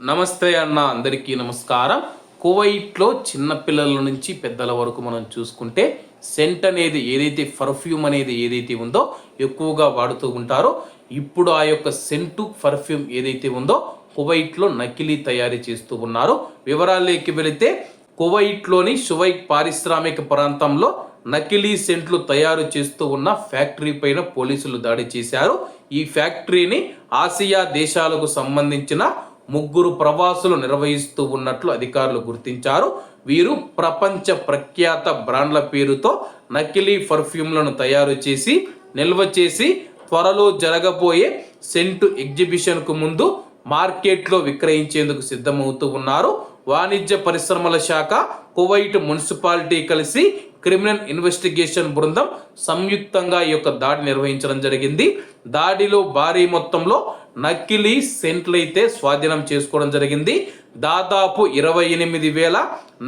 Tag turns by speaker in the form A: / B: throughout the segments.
A: నమస్తే అన్న అందరికీ నమస్కారం. కువైట్లో చిన్నపిల్లల నుంచి పెద్దల వరకు మనం చూసుకుంటే సెంట్ అనేది ఏదైతే పర్ఫ్యూమ్ అనేది ఏదైతే ఉందో ఎక్కువగా వాడుతూ ఉంటారో ఇప్పుడు ఆ యొక్క సెంటు పర్ఫ్యూమ్ ఏదైతే ఉందో కువైట్లో నకిలీ తయారీ చేస్తూ ఉన్నారు. వివరాల్లోకి వెళితే కువైట్లోని షువైట్ పారిశ్రామిక ప్రాంతంలో నకిలీ సెంట్లు తయారు చేస్తూ ఉన్న ఫ్యాక్టరీ పైన పోలీసులు దాడి చేశారు. ఈ ఫ్యాక్టరీని ఆసియా దేశాలకు సంబంధించిన ముగ్గురు ప్రవాసులు నిర్వహిస్తూ ఉన్నట్లు అధికారులు గుర్తించారు. వీరు ప్రపంచ ప్రఖ్యాత బ్రాండ్ల పేరుతో నకిలీ పర్ఫ్యూమ్లను తయారు చేసి నిల్వ చేసి త్వరలో జరగబోయే సెంటు ఎగ్జిబిషన్కు ముందు మార్కెట్లో విక్రయించేందుకు సిద్ధమవుతూ ఉన్నారు. వాణిజ్య పరిశ్రమల శాఖ కువైట్ మున్సిపాలిటీ కలిసి క్రిమినల్ ఇన్వెస్టిగేషన్ బృందం సంయుక్తంగా ఈ యొక్క దాడి నిర్వహించడం జరిగింది. దాడిలో భారీ మొత్తంలో నకిలీ సెంట్లు అయితే స్వాధీనం చేసుకోవడం జరిగింది. దాదాపు ఇరవై ఎనిమిది వేల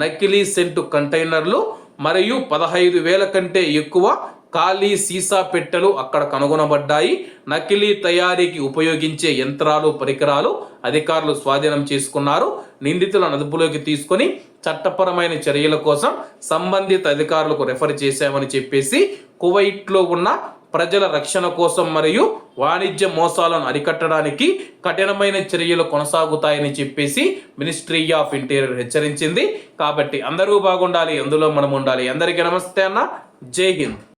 A: నకిలీ సెంటు కంటైనర్లు మరియు పదహైదు వేల కంటే ఎక్కువ ఖాళీ సీసా పెట్టెలు అక్కడ కనుగొనబడ్డాయి. నకిలీ తయారీకి ఉపయోగించే యంత్రాలు పరికరాలు అధికారులు స్వాధీనం చేసుకున్నారు. నిందితులను అదుపులోకి తీసుకొని చట్టపరమైన చర్యల కోసం సంబంధిత అధికారులకు రెఫర్ చేశామని చెప్పేసి కువైట్లో ఉన్న ప్రజల రక్షణ కోసం మరియు వాణిజ్య మోసాలను అరికట్టడానికి కఠినమైన చర్యలు కొనసాగుతాయని చెప్పేసి మినిస్ట్రీ ఆఫ్ ఇంటీరియర్ హెచ్చరించింది. కాబట్టి అందరూ బాగుండాలి అందులో మనం ఉండాలి. అందరికీ నమస్తే అన్న. జై హింద్.